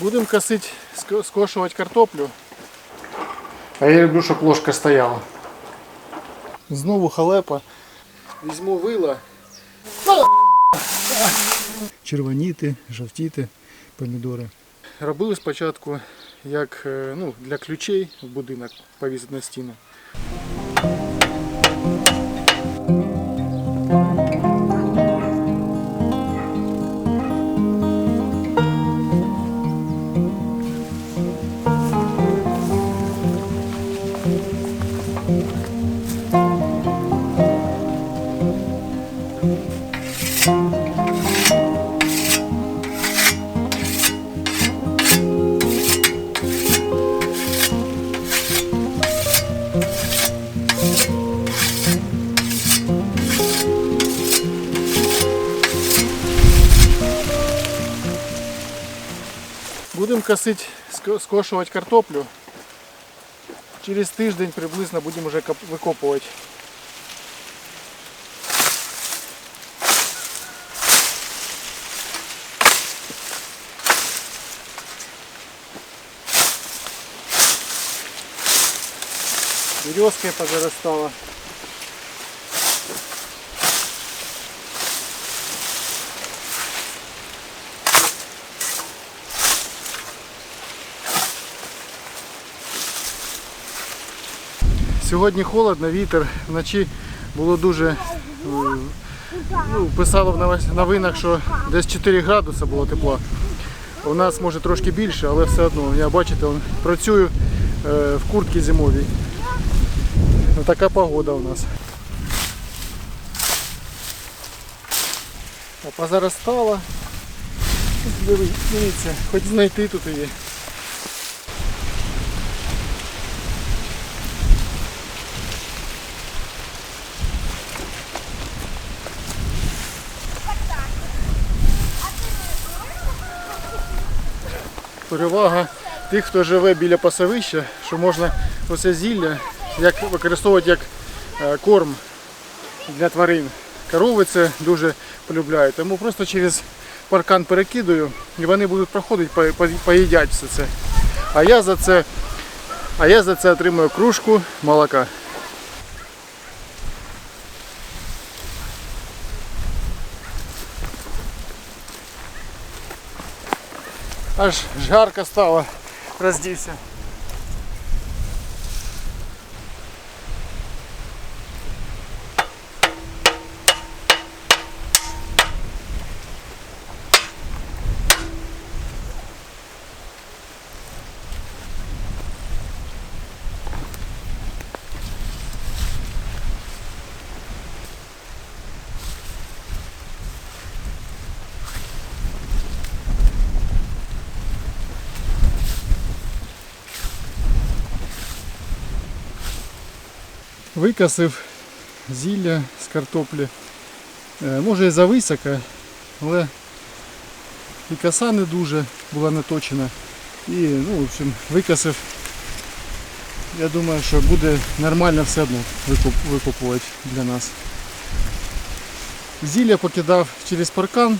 Будемо косити, ск- скошувати картоплю. А я люблю, щоб ложка стояла. Знову халепа. Візьму вила. Червоніти, жовтіти, помідори. Робили спочатку як е, ну, для ключей в будинок повісити на стіну. Будемо косити, ск- скошувати картоплю. Через тиждень приблизно будемо вже коп- викопувати. Березка позарастала. Сьогодні холодно, вітер. Вночі було дуже. е, Ну, писало в новинах, що десь 4 градуси було тепла. У нас може трошки більше, але все одно. Я бачите, працюю е, в куртці зимовій. Ну, така погода у нас. Позаростала. Дивіться, хоч знайти тут її. Перевага тих, хто живе біля пасовища, що можна оце зілля як використовувати як е, корм для тварин. Корови це дуже полюбляють. Тому просто через паркан перекидаю і вони будуть проходити, по- по- поїдять все це. А я за це, а я за це отримую кружку молока. Аж жарко стало, роздівся. Викосив зілля з картоплі. Е, Може і зависока, але і коса не дуже була наточена. І ну, в общем, викосив. Я думаю, що буде нормально все одно викупувати для нас. Зілля покидав через паркан.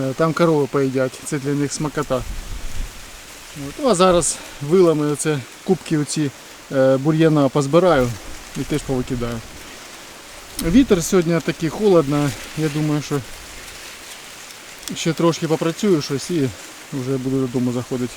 Е, Там корови поїдять, це для них смакота. От. Ну, а зараз вилами оце кубки оці бур'яна позбираю і теж повикидаю. Вітер сьогодні такий холодно, я думаю, що ще трошки попрацюю щось і вже буду додому заходити.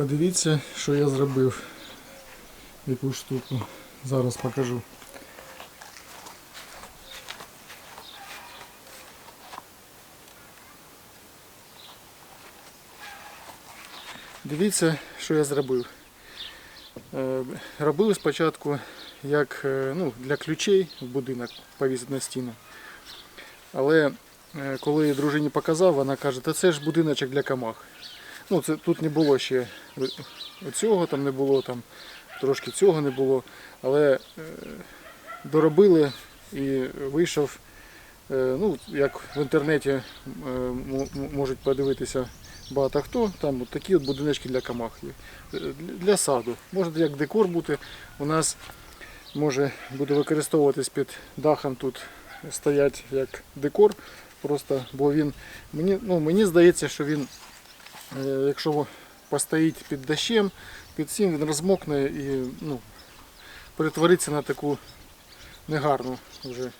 Подивіться, що я зробив. Яку штуку. Зараз покажу. Дивіться, що я зробив. Е, Робив спочатку як е, ну, для ключей в будинок повісити на стіну. Але е, коли дружині показав, вона каже, та це ж будиночок для камах. Ну, це, тут не було ще цього, там не було, там, трошки цього не було. Але е, доробили і вийшов, е, ну, як в інтернеті е, можуть подивитися багато хто, там от такі от будиночки для камах є. Е, Для саду. Може як декор бути. У нас може буде використовуватись під дахом тут стоять як декор. Просто, бо він мені, ну, мені здається, що він, якщо постоїть під дощем, під цим він розмокне і ну, перетвориться на таку негарну вже.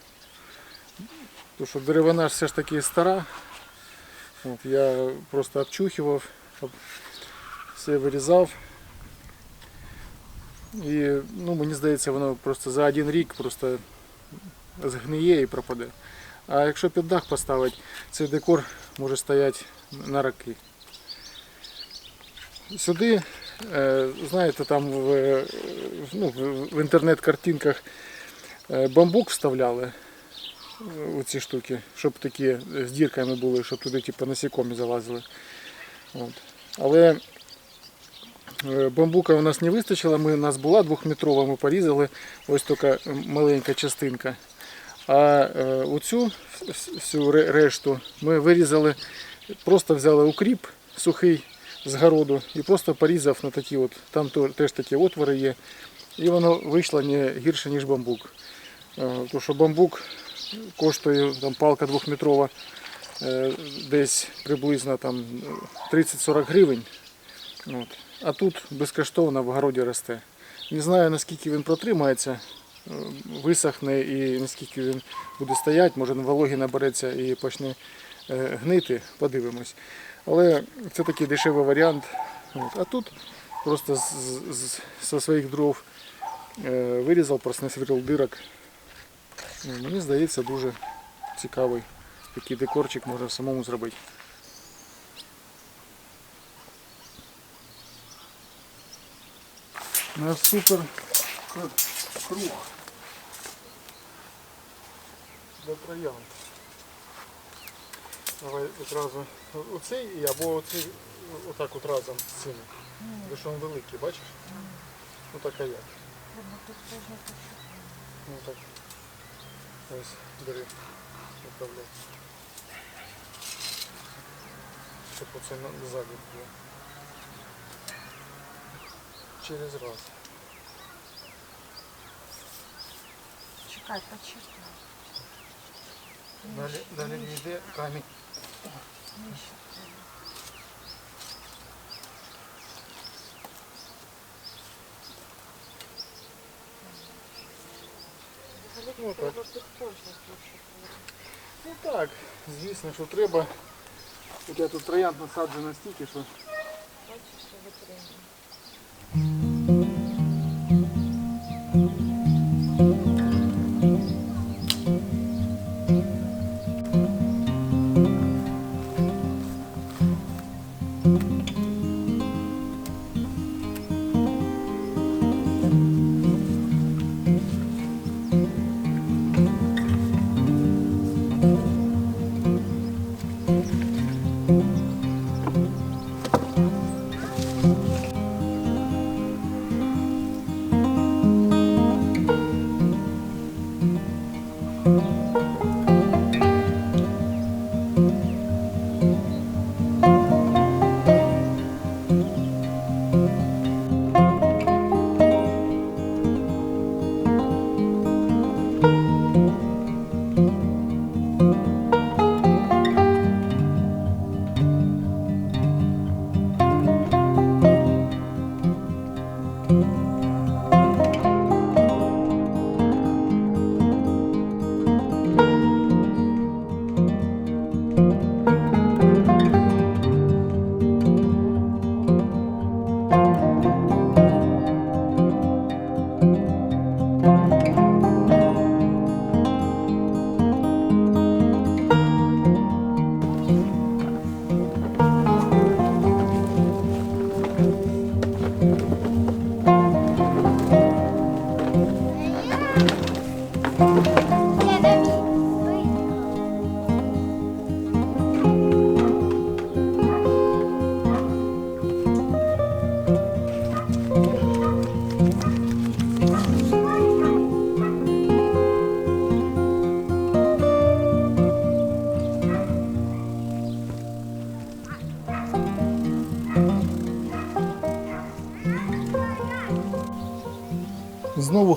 Тому що деревина все ж таки стара. От, я просто обчухував, все вирізав. І ну, мені здається, воно просто за один рік просто згниє і пропаде. А якщо під дах поставити, цей декор може стояти на роки. Сюди, е, знаєте, там в, е, ну, в- інтернет-картинках е, бамбук вставляли у ці штуки, щоб такі з дірками були, щоб туди типу, насікомі залазили. От. Але бамбука у нас не вистачило, ми, у нас була двохметрова, ми порізали, ось така маленька частинка. А оцю всю решту ми вирізали, просто взяли укріп сухий з городу і просто порізав на такі от, там теж такі отвори є. І воно вийшло не гірше, ніж бамбук. Е, Тому що бамбук коштує там, палка двохметрова е, десь приблизно там 30-40 гривень. От. А тут безкоштовно в городі росте. Не знаю наскільки він протримається, е, висохне і наскільки він буде стояти, може вологі набереться і почне гнити, подивимось. Але це такий дешевий варіант. А тут просто з, з, зі своїх дров е, вирізав, просто насверлив дирок. Ну, Мені здається, дуже цікавий такий декорчик можна самому зробити. У нас супер круг для троянд. Давай одразу оцей і або оцей отак от разом з цим. Бо що він великий, бачиш? Ну так а як. Ну так. Ось, бери, направляй. Щоб оце на- ззаді було. Через раз. Чекай, почекай. Далі, далі не йде камінь. Ну, так. Ну так, звісно, що треба. Я тут троянд насаджено стільки, що знову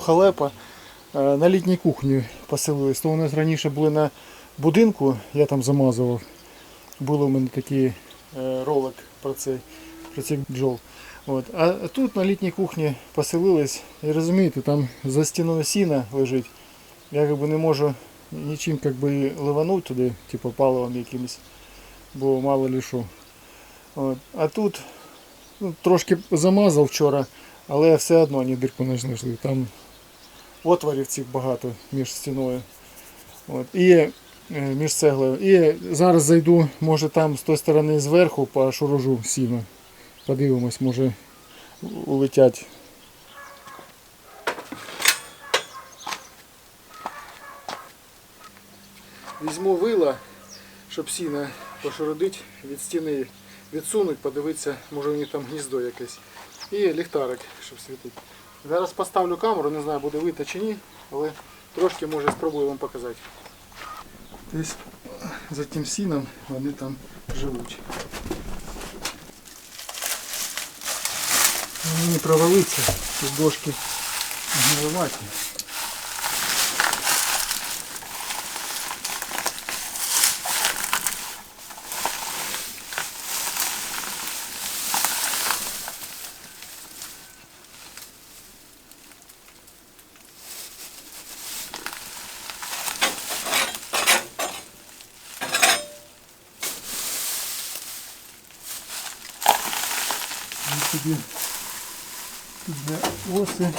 халепа. Е, На літній кухні поселились. То у нас раніше були на будинку, я там замазував. Був у мене такий е, ролик про цей, про цих бджол. От. А тут на літній кухні поселились, і розумієте, там за стіною сіна лежить. Я якби не можу нічим якби ливанути туди, типу паливом якимось, бо мало що. От. А тут ну, трошки замазав вчора, але все одно ні дирку не знайшли. Там отворів цих багато між стіною. От. І е, між цеглою. І зараз зайду, може там з тої сторони зверху по шуружу сіно. Подивимось, може улетять. Візьму вила, щоб сіно пошородить від стіни, відсунуть, подивитися, може у них там гніздо якесь. І ліхтарик, щоб світить. Зараз поставлю камеру, не знаю, буде видно чи ні, але трошки може спробую вам показати. Десь за тим сіном вони там живуть. Вони не провалиться, тут дошки гниловаті. Ми собі для оси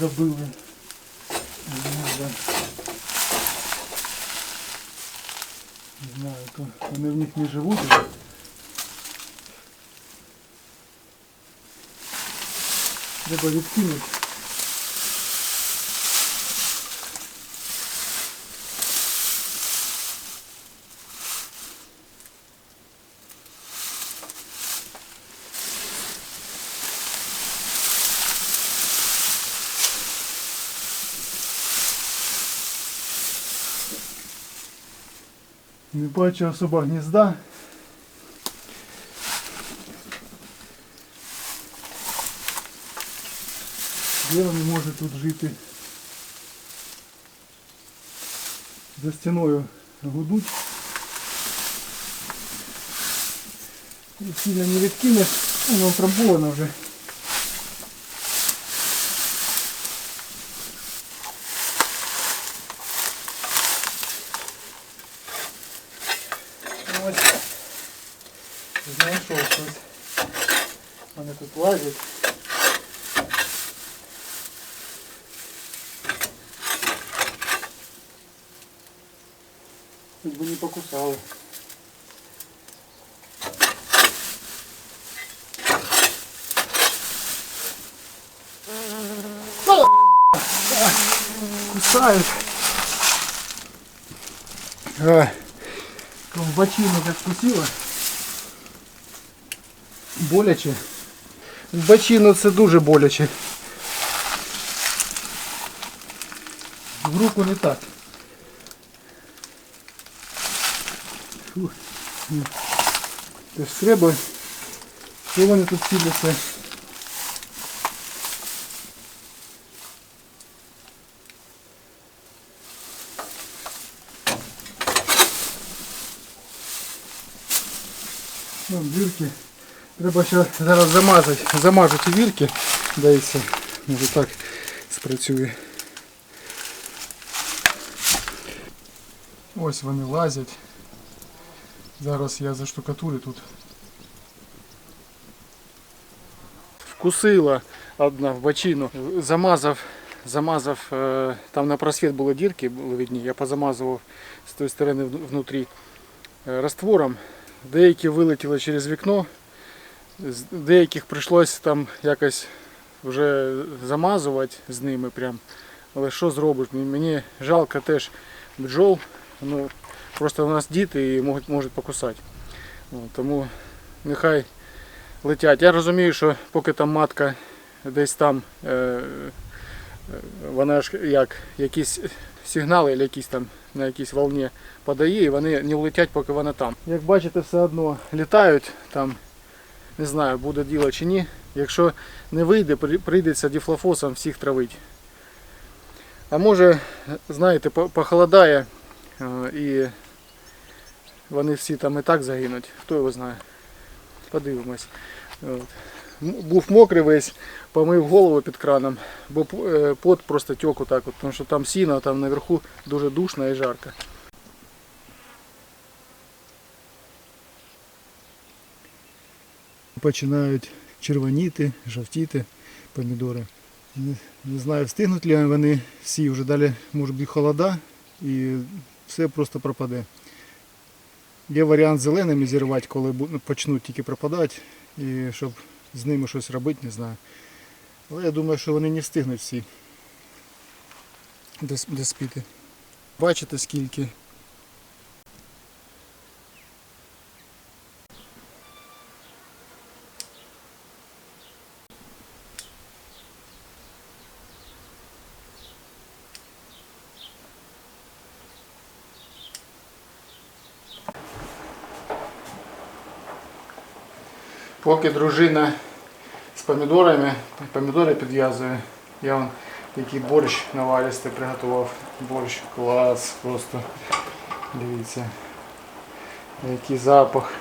робили. Не знаю, то вони в них не живуть. Треба відкинути. Не бачу особо гнізда. Де вони можуть тут жити? За стіною гудуть. І Сильно не відкинеш, воно трамбовано вже. Кусают. Ай. Ковбачину як вкусила. Боляче. Бачину це дуже боляче. В руку не так. Фу. Теж треба. Що вони тут сіляться? Ну, дірки. Треба ще зараз замазати, замажу ті вірки, да і все. Може так спрацює. Ось вони лазять. Зараз я заштукатурю тут. Вкусила одна в бочину. Замазав, замазав, е, там на просвіт були дірки, були видні, я позамазував з тої сторони вну- внутрі е, раствором. Деякі вилетіли через вікно, деяких прийшлось там якось вже замазувати з ними прям. Але що зробиш? Мені- жалко теж бджол. Ну, просто у нас діти і можуть, можуть покусати. Тому нехай летять. Я розумію, що поки там матка десь там, е, е, вона ж як якісь сигнали, якісь там на якійсь волні подає, і вони не влетять, поки вона там. Як бачите, все одно літають там, не знаю, буде діло чи ні. Якщо не вийде, прийдеться діфлофосом всіх травити. А може, знаєте, похолодає е, і вони всі там і так загинуть. Хто його знає. Подивимось. От. Був мокрий весь, помив голову під краном, бо е, пот просто тек отак, от, тому що там сіно, а там наверху дуже душно і жарко. Починають червоніти, жовтіти помідори. Не, не знаю, встигнуть ли вони всі, вже далі може бути холода і все просто пропаде. Є варіант зеленими зірвати, коли почнуть тільки пропадати, і щоб з ними щось робити, не знаю. Але я думаю, що вони не встигнуть всі де доспіти. Бачите скільки? Поки дружина з помідорами, помідори підв'язує, я вам який борщ наваристий приготував. Борщ клас просто. Дивіться. Який запах.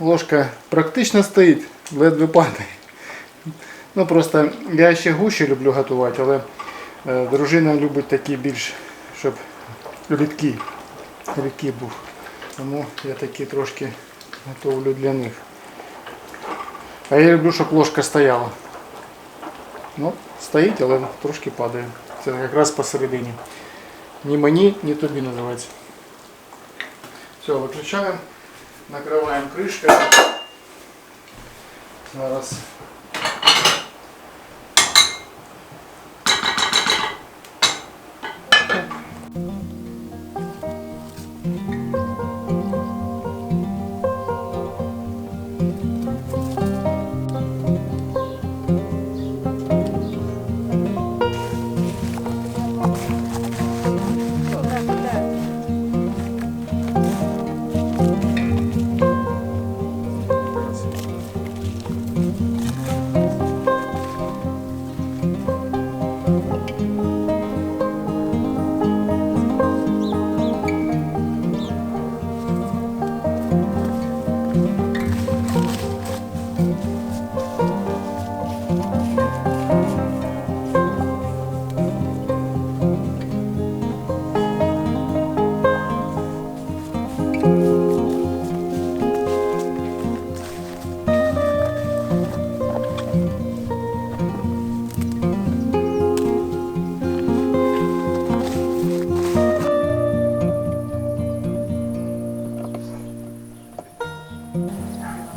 Ложка практично стоїть, ледве падає. Ну просто я ще гуще люблю готувати, але е, дружина любить такі більш, щоб рідкий, рідкий був. Тому я такі трошки готовлю для них. А я люблю, щоб ложка стояла. Ну, стоїть, але трошки падає. Це якраз посередині. Ні мені, ні тобі називається. Все, виключаємо, накриваємо кришкою. Зараз.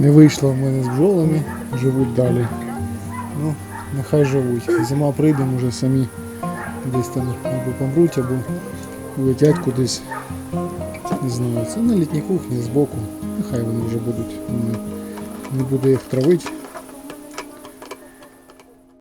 Не вийшло в мене з бджолами, живуть далі. Ну, нехай живуть. Зима прийде, може самі десь там або помруть, або улетять кудись. Не знаю. Це на літній кухні збоку. Нехай вони вже будуть. Не, буде їх травити.